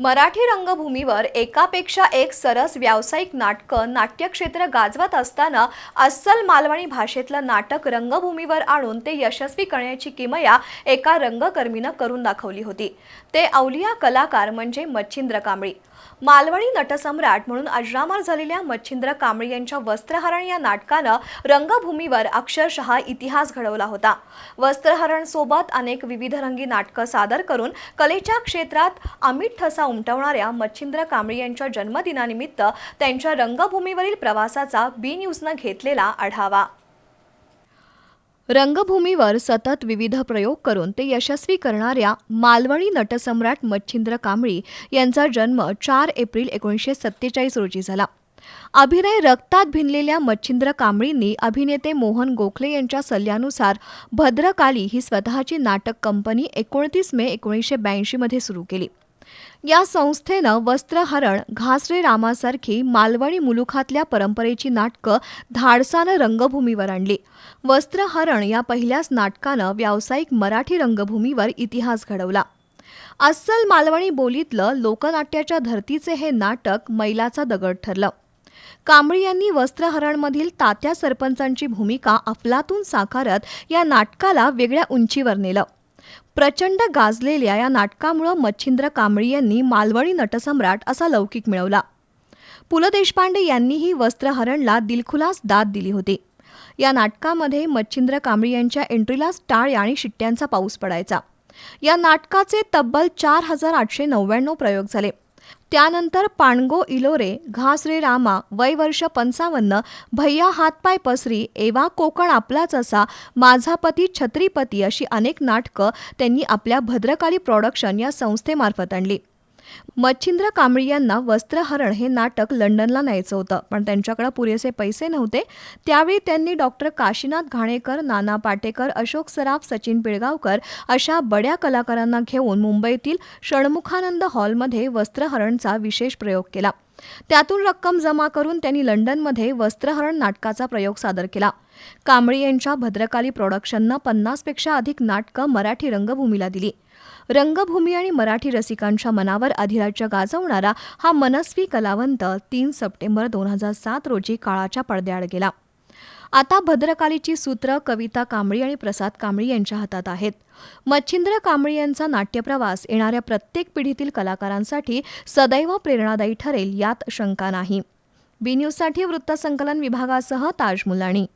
मराठी रंगभूमीवर एकापेक्षा एक सरस व्यावसायिक नाटकं नाट्यक्षेत्र गाजवत असताना अस्सल मालवणी भाषेतलं नाटक रंगभूमीवर आणून ते यशस्वी करण्याची किमया एका रंगकर्मीनं करून दाखवली होती. ते अवलिया कलाकार म्हणजे मच्छिंद्र कांबळी. मालवणी नटसम्राट म्हणून अजरामर झालेल्या मच्छिंद्र कांबळी यांच्या वस्त्रहरण या नाटकानं रंगभूमीवर अक्षरशः इतिहास घडवला होता. वस्त्रहरण सोबत अनेक विविधरंगी नाटकं सादर करून कलेच्या क्षेत्रात अमिट ठसा उमटवणाऱ्या मच्छिंद्र कांबळी यांच्या जन्मदिनानिमित्त त्यांच्या रंगभूमीवरील प्रवासाचा बी न्यूजनं घेतलेला आढावा. रंगभूमीवर सतत विविध प्रयोग करून ते यशस्वी करणाऱ्या मालवणी नटसम्राट मच्छिंद्र कांबळी यांचा जन्म चार एप्रिल एकोणीसशे सत्तेचाळीस रोजी झाला. अभिनय रक्तात भिनलेल्या मच्छिंद्र कांबळींनी अभिनेते मोहन गोखले यांच्या सल्ल्यानुसार भद्रकाली ही स्वतःची नाटक कंपनी एकोणतीस मे एकोणीसशे ब्याऐंशीमध्ये सुरू केली. या संस्थेनं वस्त्रहरण घासरे रामासारखी मालवणी मुलुखातल्या परंपरेची नाटकं धाडसानं रंगभूमीवर आणली. वस्त्रहरण या पहिल्याच नाटकानं व्यावसायिक मराठी रंगभूमीवर इतिहास घडवला. अस्सल मालवणी बोलीतलं लोकनाट्याच्या धर्तीचे हे नाटक मैलाचा दगड ठरलं. कांबळी यांनी वस्त्रहरणमधील तात्या सरपंचांची भूमिका अफलातून साकारत या नाटकाला वेगळ्या उंचीवर नेलं. प्रचंड गाजलेल्या या नाटकामुळं मच्छिंद्र कांबळी यांनी मालवणी नटसम्राट असा लौकिक मिळवला. पु ल देशपांडे यांनीही वस्त्रहरणला दिलखुलास दाद दिली होती. या नाटकामध्ये मच्छिंद्र कांबळी यांच्या एंट्रीलाच टाळ आणि शिट्ट्यांचा पाऊस पडायचा. या नाटकाचे तब्बल चार हजार आठशे नव्याण्णव प्रयोग झाले. त्यानंतर पाणगो इलोरे घास रे रामा वय वर्ष पंचावन्न भैया हातपाय पसरी एवा कोकण आपलाच असा माझा पती छत्रीपती अशी अनेक नाटकं त्यांनी आपल्या भद्रकाली प्रॉडक्शन या संस्थेमार्फत आणली. मच्छिंद्र कांबळी यांना वस्त्रहरण हे नाटक लंडनला न्यायचं होतं पण त्यांच्याकडे पुरेसे पैसे नव्हते. त्यावेळी त्यांनी डॉक्टर काशीनाथ घाणेकर नाना पाटेकर अशोक सराफ सचिन पिळगावकर अशा बड्या कलाकारांना घेऊन मुंबईतील षण्मुखानंद हॉलमध्ये वस्त्रहरणचा विशेष प्रयोग केला. त्यातून रक्कम जमा करून त्यांनी लंडनमध्ये वस्त्रहरण नाटकाचा प्रयोग सादर केला. कांबळी यांच्या भद्रकाली प्रोडक्शननं पन्नासपेक्षा अधिक नाटकं मराठी रंगभूमीला दिली. रंगभूमी आणि मराठी रसिकांच्या मनावर अधिराज्य गाजवणारा हा मनस्वी कलावंत तीन सप्टेंबर दोन हजार सात रोजी काळाच्या पडद्याआड गेला. आता भद्रकालीची सूत्र कविता कांबळी आणि प्रसाद कांबळी यांच्या हातात आहेत. मच्छिंद्र कांबळी यांचा नाट्यप्रवास येणाऱ्या प्रत्येक पिढीतील कलाकारांसाठी सदैव प्रेरणादायी ठरेल यात शंका नाही. बी न्यूजसाठी वृत्तसंकलन विभागासह ताज मुलाणी.